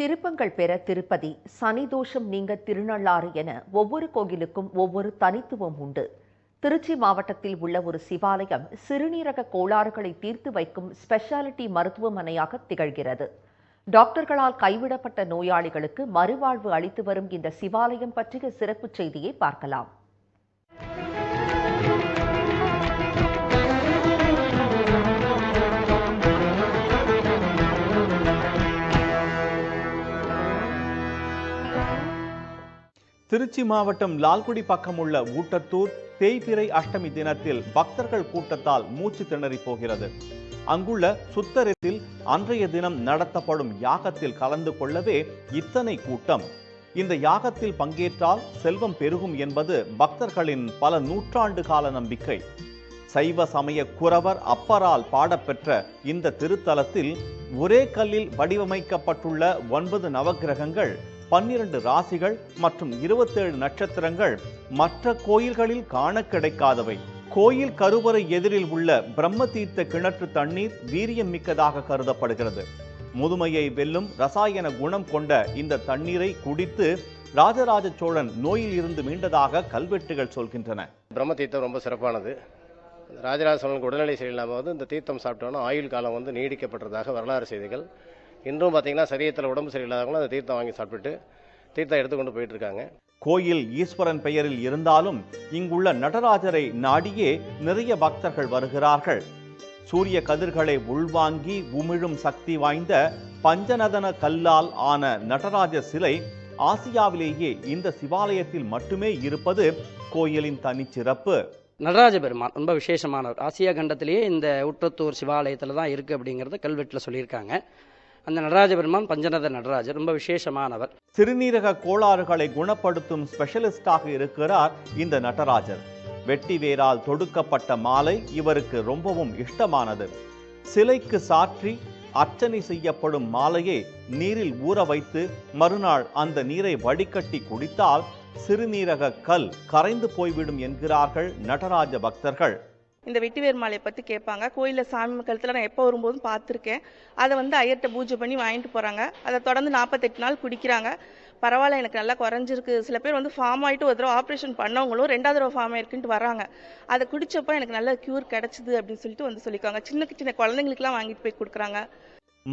திருப்பங்கள் பெற திருப்பதி சனி தோஷம் நீங்க திருநள்ளாறு என ஒவ்வொரு கோயிலுக்கும் ஒவ்வொரு தனித்துவம் உண்டு. திருச்சி மாவட்டத்தில் உள்ள ஒரு சிவாலயம் சிறுநீரக கோளாறுகளை தீர்த்து வைக்கும் ஸ்பெஷாலிட்டி மருத்துவமனையாக திகழ்கிறது. டாக்டர்களால் கைவிடப்பட்ட நோயாளிகளுக்கு மறுவாழ்வு அளித்து வரும் இந்த சிவாலயம் பற்றிய சிறப்பு செய்தியை பார்க்கலாம். திருச்சி மாவட்டம் லால்குடி பக்கம் உள்ள ஊட்டத்தூர் தேய்பிறை அஷ்டமி தினத்தில் பக்தர்கள் கூட்டத்தால் மூச்சு திணறி போகிறது. அங்குள்ள சுத்தரத்தில் அன்றைய தினம் நடத்தப்படும் யாகத்தில் கலந்து கொள்ளவே இத்தனை கூட்டம். இந்த யாகத்தில் பங்கேற்றால் செல்வம் பெருகும் என்பது பக்தர்களின் பல நூற்றாண்டு கால நம்பிக்கை. சைவ சமய குரவர் அப்பரால் பாடப்பெற்ற இந்த திருத்தலத்தில் ஒரே கல்லில் வடிவமைக்கப்பட்டுள்ள ஒன்பது நவக்கிரகங்கள் பன்னிரண்டு ராசிகள் மற்றும் இருபத்தேழு நட்சத்திரங்கள் மற்ற கோயில்களில் காண கிடைக்காதவை. கோயில் கருவறை எதிரில் உள்ள பிரம்ம தீர்த்த கிணற்று தண்ணீர் வீரியம் மிக்கதாக கருதப்படுகிறது. முதுமையை வெல்லும் ரசாயன குணம் கொண்ட இந்த தண்ணீரை குடித்து ராஜராஜ சோழன் நோயில் இருந்து மீண்டதாக கல்வெட்டுகள் சொல்கின்றன. பிரம்ம தீர்த்தம் ரொம்ப சிறப்பானது. ராஜராஜ சோழனுக்கு உடல்நிலை சரியில்லாமல் வந்து இந்த தீர்த்தம் சாப்பிட்டோன்னா ஆயுள் காலம் வந்து நீடிக்கப்பட்டதாக வரலாறு செய்திகள். இன்றும் பார்த்தீங்கன்னா சரீரத்தில் உடம்பு சரியில்லாதவங்களும் அந்த தீர்த்தம் வாங்கி சாப்பிட்டுட்டு தீர்த்தம் எடுத்து கொண்டு போயிட்டு இருக்காங்க கோயில் ஈஸ்வரன் பெயரில் இருந்தாலும் இங்குள்ள நடராஜரை நாடியே நிறைய பக்தர்கள் வருகிறார்கள். சூரிய கதிர்களை உள்வாங்கி உமிழும் சக்தி வாய்ந்த பஞ்சநதன கல்லால் ஆன நடராஜ சிலை ஆசியாவிலேயே இந்த சிவாலயத்தில் மட்டுமே இருப்பது கோயிலின் தனிச்சிறப்பு. நடராஜ பெருமான் ரொம்ப விசேஷமானவர். ஆசியா கண்டத்திலேயே இந்த உற்றத்தூர் சிவாலயத்தில் தான் இருக்குது அப்படிங்கிறத கல்வெட்டில் சொல்லியிருக்காங்க. அந்த நடராஜ பெருமான் பஞ்சநத நடராஜர் ரொம்ப விசேஷமானவர். சிறுநீரக கோளாறுகளை குணப்படுத்தும் ஸ்பெஷலிஸ்டாக இருக்கிறார் இந்த நடராஜர். வெட்டி வேரால் தொடுக்கப்பட்ட மாலை இவருக்கு ரொம்பவும் இஷ்டமானது. சிலைக்கு சாற்றி அர்ச்சனை செய்யப்படும் மாலையை நீரில் ஊற வைத்து மறுநாள் அந்த நீரை வடிகட்டி குடித்தால் சிறுநீரக கல் கரைந்து போய்விடும் என்கிறார்கள் நடராஜ பக்தர்கள். இந்த வெட்டிவேர் மாலையை பற்றி கேட்பாங்க. கோயிலில் சாமி கழுத்தில் நான் எப்போ வரும்போதும் பார்த்துருக்கேன். அதை வந்து ஐயர்கிட்ட பூஜை பண்ணி வாங்கிட்டு போகிறாங்க அதை தொடர்ந்து நாற்பத்தெட்டு நாள் குடிக்கிறாங்க. பரவாயில்ல எனக்கு நல்லா குறைஞ்சிருக்கு. சில பேர் வந்து ஃபார்ம் ஆகிட்டு ஒரு தடவை ஆப்ரேஷன் பண்ணவங்களும் ரெண்டாவது தடவை ஃபார்ம் ஆயிருக்குன்ட்டு வராங்க. அதை குடித்தப்போ எனக்கு நல்ல க்யூர் கிடச்சிது அப்படின்னு சொல்லிட்டு வந்து சொல்லிக்காங்க சின்ன சின்ன குழந்தைங்களுக்குலாம் வாங்கிட்டு போய் கொடுக்குறாங்க.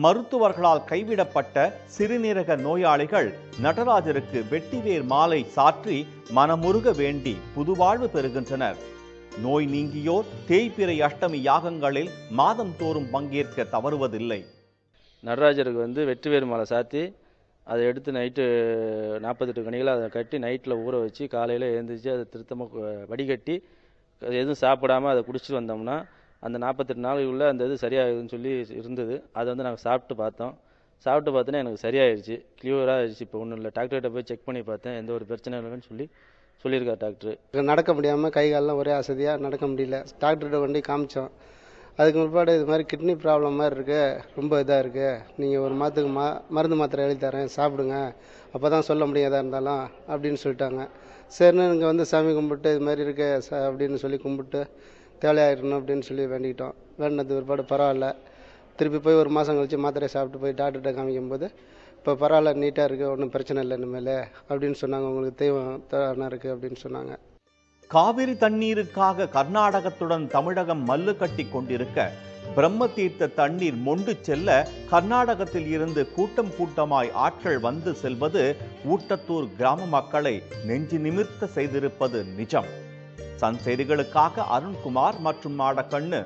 மருத்துவர்களால் கைவிடப்பட்ட சிறுநீரக நோயாளிகள் நடராஜருக்கு வெட்டிவேர் மாலை சாற்றி மனமுருக வேண்டி புதுவாழ்வு பெறுகின்றனர். நோய் நீங்கியோர் தேய்பிறை அஷ்டமி யாகங்களில் மாதம் தோறும் பங்கேற்க தவறுவதில்லை. நடராஜருக்கு வந்து வெற்றிவேறு மாலை சாத்தி அதை எடுத்து நைட்டு நாற்பத்தெட்டு கணிகளை அதை கட்டி நைட்டில் ஊற வச்சு காலையில் எழுந்திரிச்சு அதை திருத்தமாக வடிகட்டி அது எதுவும் சாப்பிடாம அதை குடிச்சிட்டு வந்தோம்னா அந்த நாற்பத்தெட்டு நாளுக்குள்ளே அந்த இது சரியாகுதுன்னு சொல்லி இருந்தது. அதை வந்து நாங்கள் சாப்பிட்டு பார்த்தோம். சாப்பிட்டு பார்த்தோன்னா எனக்கு சரியாயிருச்சு. கிளியராக ஆயிடுச்சு இப்போ ஒன்றும் இல்லை. டாக்டர்கிட்ட போய் செக் பண்ணி பார்த்தேன். எந்த ஒரு பிரச்சனையும் இல்லைன்னு சொல்லி சொல்லியிருக்கார் டாக்டர். நடக்க முடியாமல் கை காலெலாம் ஒரே அசதியாக நடக்க முடியல. டாக்டர்கிட்ட கொண்டு காமிச்சோம். அதுக்கு பிற்பாடு இது மாதிரி கிட்னி ப்ராப்ளம் மாதிரி இருக்கு. ரொம்ப இதாக இருக்குது நீங்கள் ஒரு மாதத்துக்கு மா மருந்து மாத்திரை எழுதி தரேன் சாப்பிடுங்க. அப்போ தான் சொல்ல முடியும் எதாக இருந்தாலும் அப்படின்னு சொல்லிட்டாங்க. சரின்னு இங்கே வந்து சாமி கும்பிட்டு இது மாதிரி இருக்கு ச அப்படின்னு சொல்லி கும்பிட்டு தேவையாயிடணும் அப்படின்னு சொல்லி வேண்டிக்கிட்டோம். வேண்டினது பிற்பாடு பரவாயில்ல. திருப்பி போய் ஒரு மாதம் கழிச்சு மாத்திரை சாப்பிட்டு போய் டாக்டர்கிட்ட காமிக்கும்போது இப்போ பரவாயில்ல நீட்டாக இருக்குது ஒன்றும் பிரச்சனை இல்லை இனிமேல் அப்படின்னு சொன்னாங்க. உங்களுக்கு தெய்வம் தரணம் இருக்குது அப்படின்னு சொன்னாங்க. காவிரி தண்ணீருக்காக கர்நாடகத்துடன் தமிழகம் மல்லு கட்டி கொண்டிருக்க பிரம்ம தீர்த்த தண்ணீர் மொண்டு செல்ல கர்நாடகத்தில் இருந்து கூட்டம் கூட்டமாய் ஆட்கள் வந்து செல்வது ஊட்டத்தூர் கிராம மக்களை நெஞ்சு நிமிர்த்த செய்திருப்பது நிஜம். சன் செய்திகளுக்காக அருண்குமார் மற்றும் மாடக்கண்ணு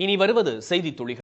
இனி வருவது செய்தி துளிகள்.